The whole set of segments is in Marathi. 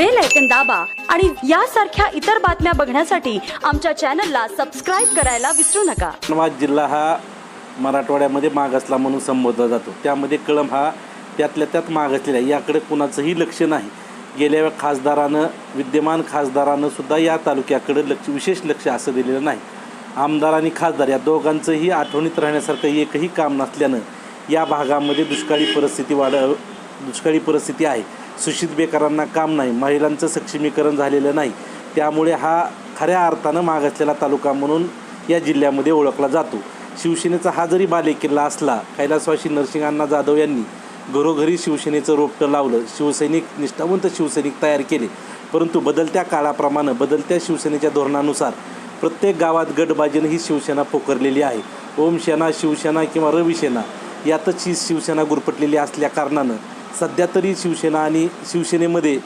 बेल ऐकन दाबा आणि यासारख्या इतर बातम्या बघण्यासाठी आमच्या चॅनलला सबस्क्राईब करायला विसरू नका. उस्मानाबाद जिल्हा हा मराठवाड्यामध्ये मागासला म्हणून संबोधला जातो. त्यामध्ये कळम हा त्यातल्या त्यात मागासलेला आहे. याकडे कुणाचंही लक्ष नाही. गेल्या खासदारानं विद्यमान खासदारानं सुद्धा या तालुक्याकडे लक्ष विशेष लक्ष असं दिलेलं नाही. आमदार आणि खासदार या दोघांचंही आठवणीत राहण्यासारखं एकही काम नसल्यानं या भागामध्ये दुष्काळी परिस्थिती वाढ दुष्काळी परिस्थिती आहे. सुशित बेकारांना काम नाही महिलांचं सक्षमीकरण झालेलं नाही. त्यामुळे हा खऱ्या अर्थानं मागासलेला तालुका म्हणून या जिल्ह्यामध्ये ओळखला जातो. शिवसेनेचा हा जरी बालेकिल्ला असला कैलासवासी नरसिंहांना जाधव यांनी घरोघरी शिवसेनेचं रोपटं लावलं शिवसैनिक निष्ठावंत शिवसैनिक तयार केले. परंतु बदलत्या काळाप्रमाणे बदलत्या शिवसेनेच्या धोरणानुसार प्रत्येक गावात गटबाजीनं ही शिवसेना पोखरलेली आहे. ओमसेना शिवसेना किंवा रविसेना यातच ही शिवसेना गुरफटलेली असल्या कारणानं सध्या तरी शिवसेना आणि शिवसेनेमध्ये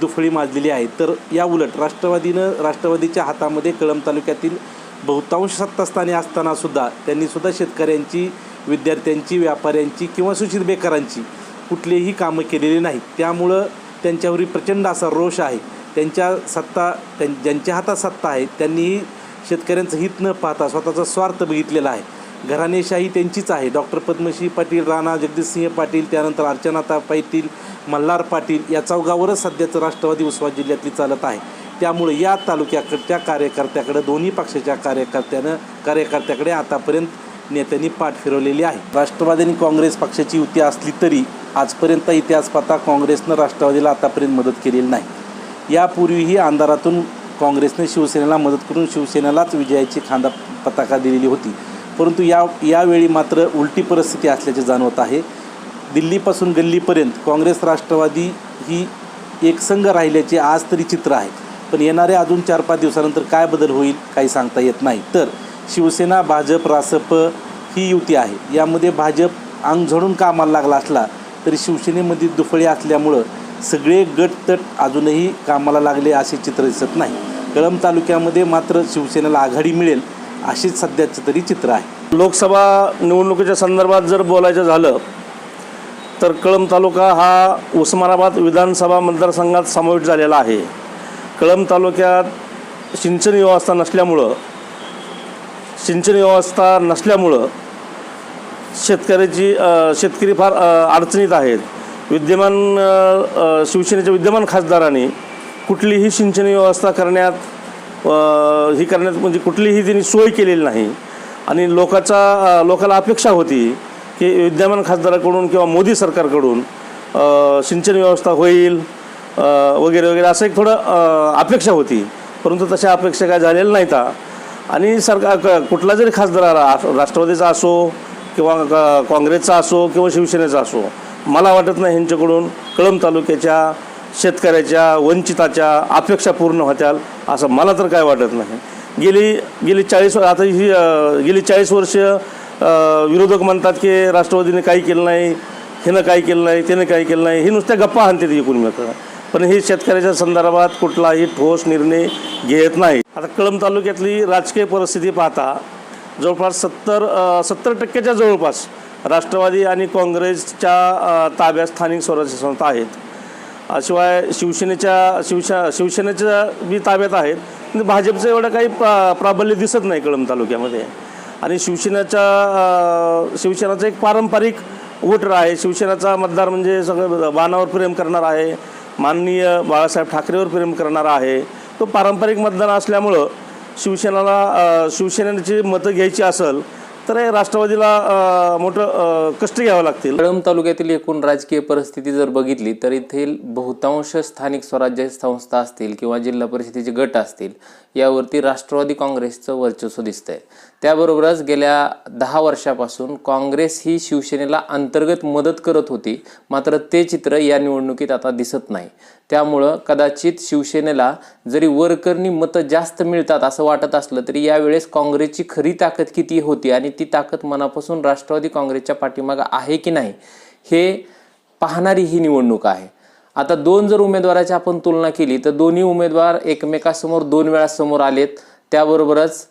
दुफळी माजलेली आहे. तर या उलट राष्ट्रवादीनं राष्ट्रवादीच्या हातामध्ये कळंब तालुक्यातील बहुतांश सत्तास्थानी असतानासुद्धा त्यांनीसुद्धा शेतकऱ्यांची विद्यार्थ्यांची व्यापाऱ्यांची किंवा सूचित बेकारांची कुठलेही कामं केलेली नाहीत. त्यामुळं त्यांच्यावरील प्रचंड असा रोष आहे. त्यांच्या सत्ता त्यां ज्यांच्या हातात सत्ता आहे त्यांनीही शेतकऱ्यांचं हित न पाहता स्वतःचा स्वार्थ बघितलेला आहे. घराणेशाही त्यांचीच आहे. डॉक्टर पद्मश्री पाटील राणा जगदीशसिंह पाटील त्यानंतर अर्चनाता पाटील मल्हार पाटील या चौघावरच सध्याचं राष्ट्रवादी उस्मानाबाद जिल्ह्यातली चालत आहे. त्यामुळे या तालुक्याकडच्या कार्यकर्त्याकडे दोन्ही पक्षाच्या कार्यकर्त्यानं कार्यकर्त्याकडे आतापर्यंत नेत्यांनी पाठ फिरवलेली आहे. राष्ट्रवादी आणि काँग्रेस पक्षाची युती असली तरी आजपर्यंत इतिहास पाहता काँग्रेसनं राष्ट्रवादीला आतापर्यंत मदत केलेली नाही. यापूर्वीही अंधारातून काँग्रेसने शिवसेनेला मदत करून शिवसेनेलाच विजयाची खांदा पताका दिलेली होती. परंतु या यावेळी मात्र उलटी परिस्थिती असल्याचे जाणवत आहे. दिल्लीपासून गल्लीपर्यंत काँग्रेस राष्ट्रवादी ही एकसंघ राहिल्याचे आज तरी चित्र आहे. पण येणाऱ्या अजून चार पाच दिवसानंतर काय बदल होईल काही सांगता येत नाही. तर शिवसेना भाजप रासप ही युती आहे. यामध्ये भाजप अंग झडून कामाला लागला असला तरी शिवसेनेमध्ये दुफळी असल्यामुळं सगळे गट तट अजूनही कामाला लागले असे चित्र दिसत नाही. कळंब तालुक्यामध्ये मात्र शिवसेनेला आघाडी मिळेल अशीच सध्याचं तरी चित्र आहे. लोकसभा निवडणुकीच्या संदर्भात जर बोलायचं झालं तर कळंब तालुका हा उस्मानाबाद विधानसभा मतदारसंघात समाविष्ट झालेला आहे. कळंब तालुक्यात सिंचन व्यवस्था नसल्यामुळं सिंचन व्यवस्था नसल्यामुळं शेतकऱ्याची शेतकरी फार अडचणीत आहेत. विद्यमान शिवसेनेच्या विद्यमान खासदारांनी कुठलीही सिंचन व्यवस्था करण्यात ही करण्यात म्हणजे कुठलीही त्यांनी सोय केलेली नाही. आणि लोकाचा लोकाला अपेक्षा होती की विद्यमान खासदाराकडून किंवा मोदी सरकारकडून सिंचन व्यवस्था होईल वगैरे वगैरे असं एक थोडं अपेक्षा होती. परंतु तशा अपेक्षा काय झालेल्या नाहीत. आणि सरकार क- कुठला जरी खासदार आला राष्ट्रवादीचा असो किंवा काँग्रेसचा असो किंवा शिवसेनेचा असो मला वाटत नाही ह्यांच्याकडून कळंब तालुक्याच्या शेतकऱ्याच्या वंचिताच्या अपेक्षा पूर्ण होत्याल असं मला तर काय वाटत नाही. गेली गेली चाळीस आता ही गेली चाळीस वर्ष विरोधक म्हणतात की राष्ट्रवादीने काही केलं नाही हिनं काही केलं नाही त्यानं काही केलं नाही हे नुसत्या गप्पा हाणते एकूण पण हे शेतकऱ्याच्या संदर्भात कुठलाही ठोस निर्णय घेत नाही. आता कळंब तालुक्यातली राजकीय परिस्थिती पाहता जवळपास सत्तर सत्तर टक्क्याच्या जवळपास राष्ट्रवादी आणि काँग्रेसच्या ताब्यात स्थानिक स्वराज्य संस्था आहेत. शिवाय शिवसेनेच्या शिवशा शिवसेनेच्या बी ताब्यात आहेत. भाजपचं एवढं काही प्रा प्राबल्य दिसत नाही कळंब तालुक्यामध्ये. आणि शिवसेनेच्या शिवसेनाचं एक पारंपरिक वोटर आहे. शिवसेनाचा मतदार म्हणजे सगळं बाणावर प्रेम करणार आहे. माननीय बाळासाहेब ठाकरेवर प्रेम करणारा आहे. तो पारंपरिक मतदान असल्यामुळं शिवसेनाला शिवसेनेची मतं घ्यायची असेल तर हे राष्ट्रवादीला मोठं कष्ट घ्यावं लागतील. कळंब तालुक्यातील एकूण राजकीय परिस्थिती जर बघितली तर येथील बहुतांश स्थानिक स्वराज्य संस्था असतील किंवा जिल्हा परिषदेचे गट असतील यावरती राष्ट्रवादी काँग्रेसचं वर्चस्व दिसतंय. त्याबरोबरच गेल्या दहा वर्षापासून काँग्रेस ही शिवसेनेला अंतर्गत मदत करत होती मात्र ते चित्र या निवडणुकीत आता दिसत नाही. त्यामुळं कदाचित शिवसेनेला जरी वरकरणी मतं जास्त मिळतात असं वाटत असलं तरी यावेळेस काँग्रेसची खरी ताकद किती होती आणि ती ताकद मनापासून राष्ट्रवादी काँग्रेसच्या पाठीमागं आहे की नाही हे पाहणारी ही निवडणूक आहे. आता दोन जर उमेदवाराची आपण तुलना केली तर दोन्ही उमेदवार एकमेकासमोर दोन वेळा समोर आलेत. त्याबरोबरच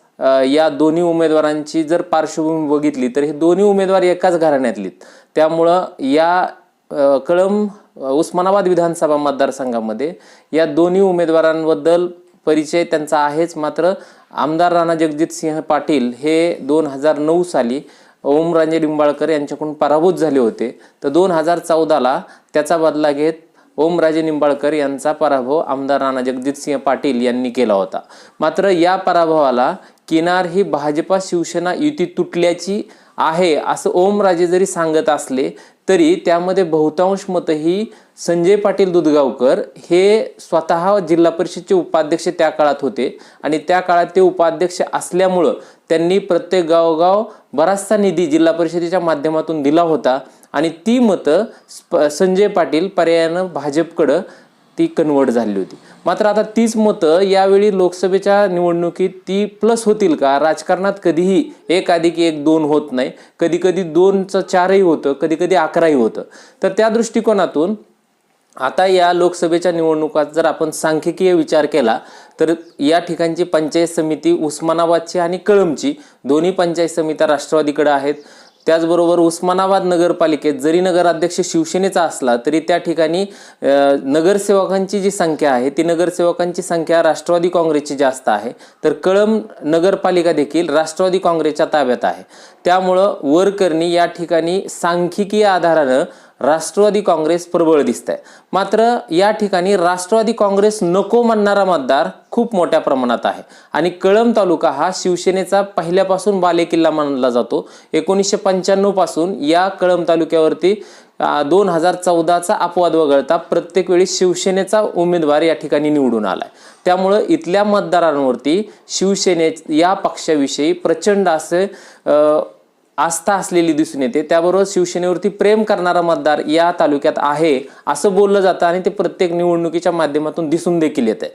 या दोन्ही उमेदवारांची जर पार्श्वभूमी बघितली तर हे दोन्ही उमेदवार एकाच घराण्यातलीत त्यामुळं या कळम कळंब उस्मानाबाद विधानसभा मतदारसंघामध्ये या दोन्ही उमेदवारांबद्दल परिचय त्यांचा आहेच. मात्र आमदार राणा जगजितसिंह पाटील हे दोन हजार नऊ साली ओमराजे निंबाळकर यांच्याकडून पराभूत झाले होते. तर दोन हजार चौदाला त्याचा बदला घेत ओमराजे निंबाळकर यांचा पराभव आमदार राणा जगजितसिंह पाटील यांनी केला होता. मात्र या पराभवाला किनार ही भाजपा शिवसेना युती तुटल्याची आहे असं ओमराजे जरी सांगत असले तरी त्यामध्ये बहुतांश मतं ही संजय पाटील दुधगावकर हे स्वतः जिल्हा परिषदचे उपाध्यक्ष त्या काळात होते. आणि त्या काळात ते उपाध्यक्ष असल्यामुळं त्यांनी प्रत्येक गावोगाव बराचसा निधी जिल्हा परिषदेच्या माध्यमातून दिला होता. आणि ती मतं स्प- संजय पाटील पर्यायानं भाजपकडं ती कन्वर्ट झाली होती. मात्र आता तीच मतं यावेळी लोकसभेच्या निवडणुकीत ती प्लस होतील का? राजकारणात कधीही एक अधिक एक दोन होत नाही. कधी कधी दोनचं चारही होतं कधी कधी अकराही होतं. तर त्या दृष्टिकोनातून आता या लोकसभेच्या निवडणुकात जर आपण सांख्यिकीय विचार केला तर या ठिकाणची पंचायत समिती उस्मानाबादची आणि कळमची दोन्ही पंचायत समित्या राष्ट्रवादीकडे आहेत. त्याचबरोबर उस्मानाबाद नगरपालिकेत जरी नगराध्यक्ष शिवसेनेचा असला तरी त्या ठिकाणी नगरसेवकांची जी संख्या आहे ती नगरसेवकांची संख्या राष्ट्रवादी काँग्रेसची जास्त आहे. तर कळंब नगरपालिका देखील राष्ट्रवादी काँग्रेसच्या ताब्यात आहे. त्यामुळं वरकरणी या ठिकाणी सांख्यिकीय आधारानं राष्ट्रवादी काँग्रेस प्रबळ दिसत आहे मात्र या ठिकाणी राष्ट्रवादी काँग्रेस नको म्हणणारा मतदार खूप मोठ्या प्रमाणात आहे. आणि कळंब तालुका हा शिवसेनेचा पहिल्यापासून बालेकिल्ला मानला जातो. एकोणीसशे पंच्याण्णवपासून या कळंब तालुक्यावरती दोन हजार चौदाचा अपवाद वगळता प्रत्येक वेळी शिवसेनेचा उमेदवार या ठिकाणी निवडून आलाय. त्यामुळं इथल्या मतदारांवरती शिवसेने या पक्षाविषयी प्रचंड असे आस्था असलेली दिसून येते. त्याबरोबर शिवसेनेवरती प्रेम करणारा मतदार या तालुक्यात आहे असं बोललं जातं आणि ते प्रत्येक निवडणुकीच्या माध्यमातून दिसून देखील येते.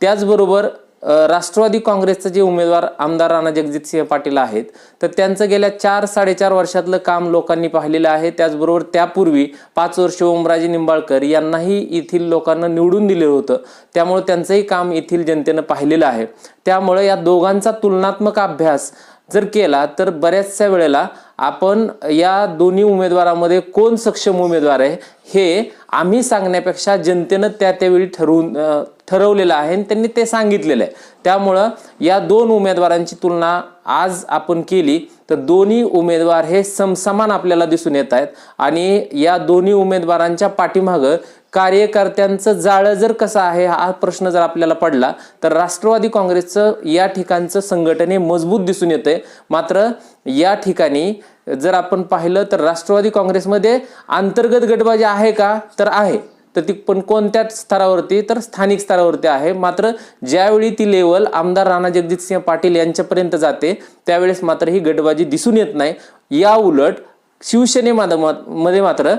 त्याचबरोबर राष्ट्रवादी काँग्रेसचे जे उमेदवार आमदार राणा जगजितसिंह पाटील आहेत तर त्यांचं गेल्या चार साडेचार वर्षातलं काम लोकांनी पाहिलेलं आहे. त्याचबरोबर त्यापूर्वी पाच वर्ष ओमराजे निंबाळकर यांनाही येथील लोकांना निवडून दिलेलं होतं. त्यामुळे त्यांचंही काम येथील जनतेनं पाहिलेलं आहे. त्यामुळे या दोघांचा तुलनात्मक अभ्यास जर केला तर बऱ्याचशा वेळेला आपण या दोन्ही उमेदवारामध्ये कोण सक्षम उमेदवार आहे हे आम्ही सांगण्यापेक्षा जनतेनं त्या त्यावेळी ठरवून ठरवलेलं आहे आणि त्यांनी ते सांगितलेलं आहे. त्यामुळं या दोन उमेदवारांची तुलना आज आपण केली तर दोन्ही उमेदवार हे समसमान आपल्याला दिसून येत आहेत. आणि या दोन्ही उमेदवारांच्या पाठीमागं कार्यकर्त्यांचं जाळं जर कसं आहे हा प्रश्न जर आपल्याला पडला तर राष्ट्रवादी काँग्रेसचं या ठिकाणचं संघटन हे मजबूत दिसून येते मात्र या ठिकाणी जर आपण पाहिलं तर राष्ट्रवादी काँग्रेसमध्ये अंतर्गत गटबाजी आहे का? तर आहे. तर ती पण कोणत्या स्तरावरती? तर स्थानिक स्तरावरती आहे. मात्र ज्यावेळी ती लेवल आमदार राणा जगजितसिंह पाटील यांच्यापर्यंत जाते त्यावेळेस मात्र ही गटबाजी दिसून येत नाही. या उलट शिवसेनेमध्ये मात्र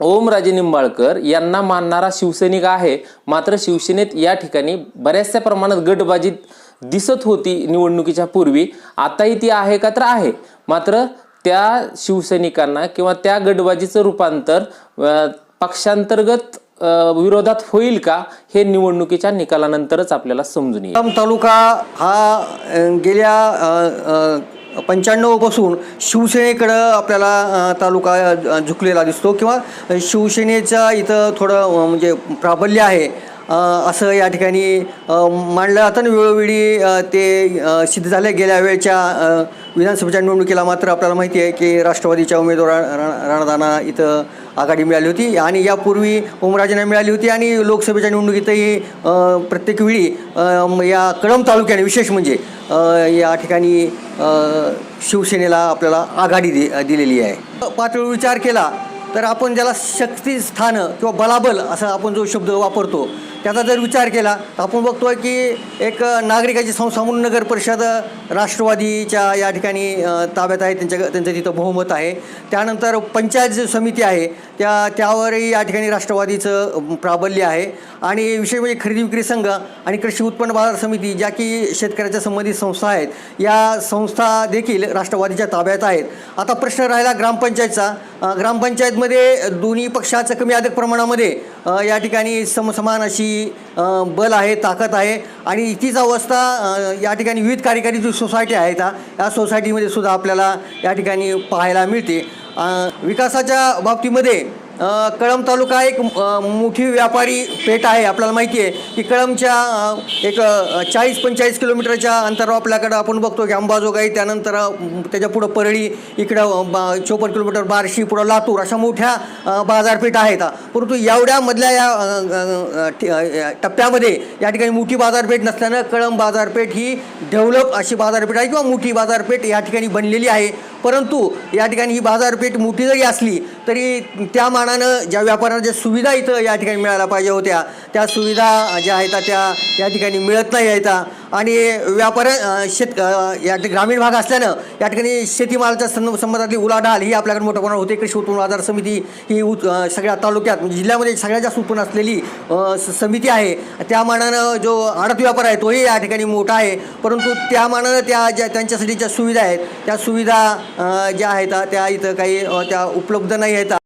ओमराजे निंबाळकर यांना मानणारा शिवसैनिक आहे. मात्र शिवसेनेत या ठिकाणी बऱ्याचशा प्रमाणात गटबाजी दिसत होती निवडणुकीच्या पूर्वी. आताही ती आहे का तर आहे. मात्र त्या शिवसैनिकांना किंवा त्या गटबाजीचं रूपांतर पक्षांतर्गत विरोधात होईल का हे निवडणुकीच्या निकालानंतरच आपल्याला समजून येईल. तालुका हा गेल्या पंच्याण्णवपासून शिवसेनेकडं आपल्याला तालुका झुकलेला दिसतो किंवा शिवसेनेचा इथं थोडं म्हणजे प्राबल्य आहे. असं या ठिकाणी मांडलं जातं. आणि वेळोवेळी ते सिद्ध झाले. गेल्या वेळच्या विधानसभेच्या निवडणुकीला मात्र आपल्याला माहिती आहे की राष्ट्रवादीच्या उमेदवार राणादाना इथं आघाडी मिळाली होती. आणि यापूर्वी ओमराजेंना मिळाली होती. आणि लोकसभेच्या निवडणुकीतही प्रत्येक वेळी या कळंब तालुक्याने विशेष म्हणजे या ठिकाणी शिवसेनेला आपल्याला आघाडी दि दिलेली आहे. पातळीवर विचार केला तर आपण ज्याला शक्तिस्थानं किंवा बलाबल असा आपण जो शब्द वापरतो त्याचा जर विचार केला तर आपण बघतोय की एक नागरिकाची संस्था म्हणून नगर परिषद राष्ट्रवादीच्या या ठिकाणी ताब्यात आहे त्यांच्या त्यांचं तिथं बहुमत आहे. त्यानंतर पंचायत जी समिती आहे त्या त्यावरही या ठिकाणी राष्ट्रवादीचं प्राबल्य आहे. आणि विशेष म्हणजे खरेदी विक्री संघ आणि कृषी उत्पन्न बाजार समिती ज्या की शेतकऱ्याच्या संबंधित संस्था आहेत या संस्था देखील राष्ट्रवादीच्या ताब्यात आहेत. आता प्रश्न राहिला ग्रामपंचायतचा. ग्रामपंचायतमध्ये दोन्ही पक्षाचं कमी अधिक प्रमाणामध्ये या ठिकाणी समसमान अशी बल आहे ताकद आहे. आणि तीच अवस्था या ठिकाणी विविध कार्यकारी जी सोसायटी आहेत या सोसायटीमध्ये सुद्धा आपल्याला या ठिकाणी पाहायला मिळते. विकासाच्या बाबतीमध्ये कळम कळंब तालुका एक मोठी व्यापारी पेठ आहे आपल्याला माहिती आहे की कळंबच्या एक चाळीस पंचेचाळीस किलोमीटरच्या अंतरावर आपल्याकडं आपण बघतो की अंबाजोगाई त्यानंतर त्याच्या पुढं परळी इकडं चोपन्न किलोमीटर बार्शी पुढं लातूर अशा मोठ्या बाजारपेठ आहेत. परंतु एवढ्या मधल्या या टप्प्यामध्ये या ठिकाणी मोठी बाजारपेठ नसल्यानं कळंब बाजारपेठ ही डेव्हलप अशी बाजारपेठ आहे किंवा मोठी बाजारपेठ या ठिकाणी बनलेली आहे. परंतु या ठिकाणी ही बाजारपेठ मोठी जरी असली तरी त्या मानानं ज्या व्यापाऱ्यांना ज्या सुविधा इथं या ठिकाणी मिळायला पाहिजे होत्या त्या सुविधा ज्या आहेत त्या या ठिकाणी मिळत नाही आहेत. आणि व्यापार शेत या ग्रामीण भाग असल्यानं या ठिकाणी शेतीमालाच्या सं संबंधातली उलाढाल ही आपल्याकडे मोठ्या प्रमाणात होते. कृषी उत्पन्न बाजार समिती ही उ सगळ्या तालुक्यात म्हणजे जिल्ह्यामध्ये सगळ्यात जास्त उत्पन्न असलेली स- समिती आहे. त्या मानानं जो आडत व्यापार आहे तोही या ठिकाणी मोठा आहे. परंतु त्या मानानं त्या ज्या त्यांच्यासाठी ज्या सुविधा आहेत त्या सुविधा ज्या आहेत त्या इथं काही त्या उपलब्ध नाही आहेत.